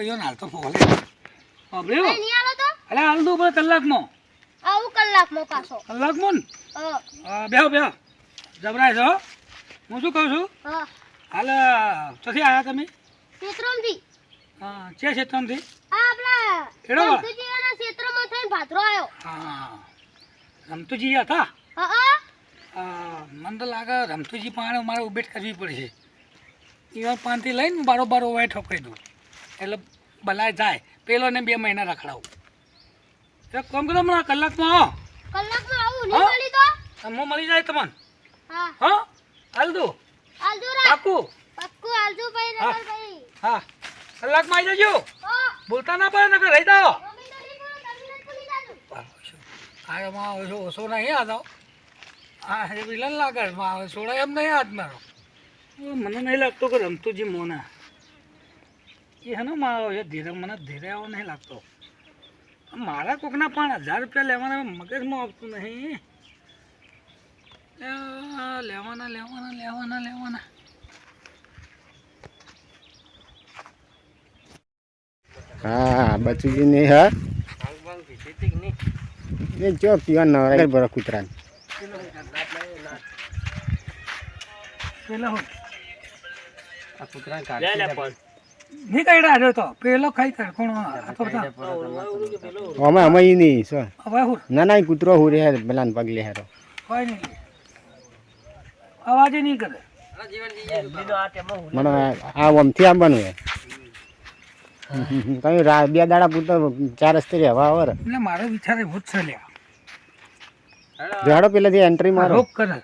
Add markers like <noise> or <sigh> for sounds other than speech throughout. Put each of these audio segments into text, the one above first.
યો હાલ તો ફોલે આલો તો? અલે હાલ દઉં પણ કલાકમાં. આવું કલાકમાં પાછો. કલાકમાં હા. બેહો બેહો જબરાય છો હું. શું કહું છું? હા. હાલ આવ્યા તમે? ક્ષેત્રમથી હા છે ક્ષેત્રમથી આ આપણા કેળો વા? ક્ષેત્રમાં થઈને ભાદરો આવ્યો. હા. રમતુજી હતા? હા હા. હા, મને તો લાગે રમતુજી પાણે મારે ઉભેટ કરવી પડશે. એવા પાનથી લઈને બારો બારો વાય ઠોકાઈ દઉં. એટલે બલાય જાય. પેલો ને બે મહિના રખડાવું. એટલે કોમ કરો હમણાં કલાકમાં આવો કલાકમાં આવું? નહીં મળી તો? હું મળી જાય તમને. હા. હા? હાલ દો. આલજો રા. પાકું. પક્કુ આલજો ભાઈ હા. નગર ભાઈ હા. કલાકમાં આવી જજો. હા. બોલતા ના પડે નકર રહી જાઓ. આ એમાં ઓછો ઓછો નહીં આ હા એ વિલન લાગે માં છોડાય એમ નહીં હાથ મારો. મને નહીં લાગતો કે રમતું જે મોના. એ હે ને મારો એ ધીરે મને ધીરે આવો નહીં લાગતો. મારા કોકના પણ હજાર રૂપિયા લેવાના મગજમાં આવતું નહીં. લેવાના લેવાના લેવાના લેવાના. હા એ જો પીવા નવરા બરો કૂતરા પેલો હું કૂતરા નહીં કઈ જો તો. પેલો ખાઈ કર કોણ અમે અમે ઈ નહીં સો હવે હું? ના ના કૂતરો હું રે પેલા પગલે હેરો. કોઈ નહીં. અવાજ નહીં કરે. મને આ ઓમથી આવવાનું હે કઈ બે દાડા પૂરતો ચાર રસ્તે હવા આવે એટલે મારો વિચાર એવો જ છે લ્યા. પેલાથી એન્ટ્રી મારો. રોક કરે.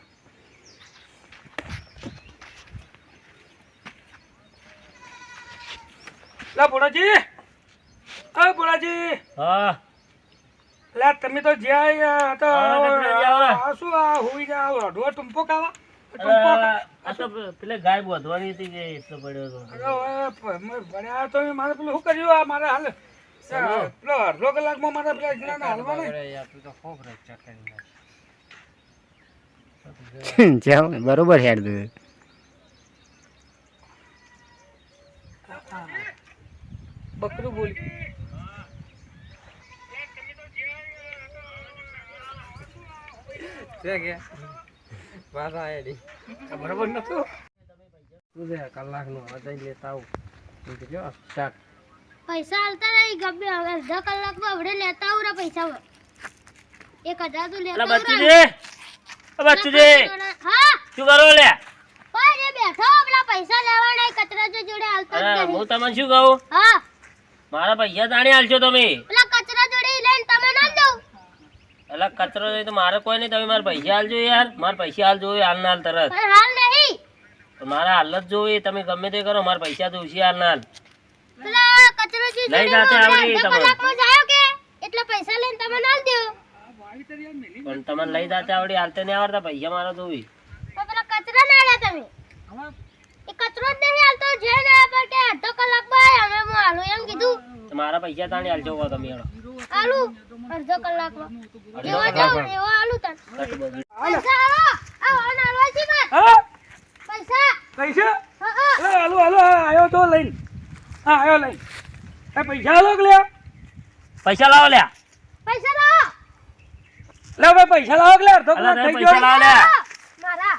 લા ભોળાજી? આ ભોળાજી? હા. લા તમે તો જ્યાં શું આ હુઈ ગયા? ઢોર ટુંપો ખાવા આ તો પેલે ગાય બોધવાની હતી કે એટલો પડ્યો હતો. અરે હવે પ- મેં ભણ્યા તો મારે પેલું શું કર્યું? આ મારે હાલ પેલો અડધો કલાકમાં મારા પેલા એકલાને હાલવા નહીં. <laughs> બરોબર હેડ દે. બકરું બોલી. બરાબર નતું પૈસા આલતા નહીં ગમે હવે અડધા કલાકમાં હવે લેતા આવું રા પૈસા. એક હજાર તો લેતા હા? શું કરો લે? બેઠો પેલા પૈસા લેવા નહીં કચરા જોડે હાલતા નહીં. હું તમને શું કહું? હા. મારા પૈસા તાણી હાલશો તમે? પેલા કચરા જોડે લઈને તમે ના દઉં એટલે કચરો જોઈએ તો મારે કોઈ નહીં. તમે મારા પૈસા હાલજો યાર. મારા પૈસા હાલ જોવે હાલ ના હાલ તરત. હાલ નહીં. તો મારા હાલ જ જોવે. તમે ગમે તે કરો. મારા પૈસા તો ઉછી હાલ ના હાલ. કચરો લઈ જાતે આવડી અડધા તમારે. જાયો કે? એટલે પૈસા લઈને તમે ના દો પણ તમને લઈ જાતે આવડી. હાલતે નહીં આવડતા. પૈસા મારા જોવે. તો પેલા કચરા ના તમે. એ કચરો જ નહીં હાલતો જે ના પર કે અડધો કલાકમાં આય, હવે હું હાલું એમ કીધું તો મારા પૈસા તાણી આલજો કહો તમે હાલું અડધો કલાકમાં એવો જાવ એવો હાલું તાણ પૈસા આવો આવો છે હા? પૈસા. કઈ હા હા. અરે હાલો હાલો હા તો લઈને. હા આયો લઈને. એ પૈસા હાલો કે લે પૈસા લાવો લ્યા. પૈસા લાવો. લે ભાઈ પૈસા લાવો કે લે અડધો અલા કલાક થઈ ગયો. પૈસા લાવો લ્યા. મારા.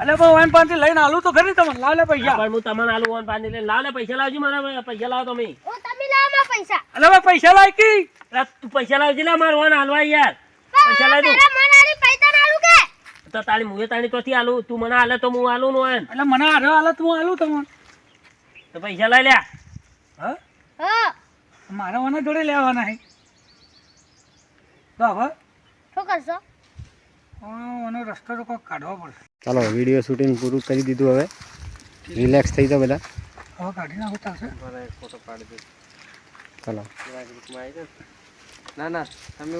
અલે ભાઈ વાન પાનથી લઈને આલું તો ખરી તમને. લાવ લે પૈસા. પણ હું તમને આલુ વન પાણી લઈને. લાવ લે પૈસા લાવજો મારા પૈસા લાવો તમે. પૈસા. અલે પૈસા લાય કી? તું પૈસા લાવજે ને મારા વન હાલવા યાર. પૈસા ના કે? તો તારી મુએ તાણી તોથી આલું. તું મને હાલે તો હું આલું નો એમ. એટલે મને હારે હાલે તું આલું તમને. તો પૈસા લઈ લ્યા. હા? હા. મારે મને જોડે લેવાના હે. તો હવે? શું કરશો? આનો રસ્તો તો કોક કાઢવો પડશે. ચાલો વીડિયો શૂટિંગ પૂરું કરી દીધું હવે. રિલેક્સ થઈ જાવ બધા. હવે કાઢી નાખો ચાલશે ચાલો. ના. ના તમે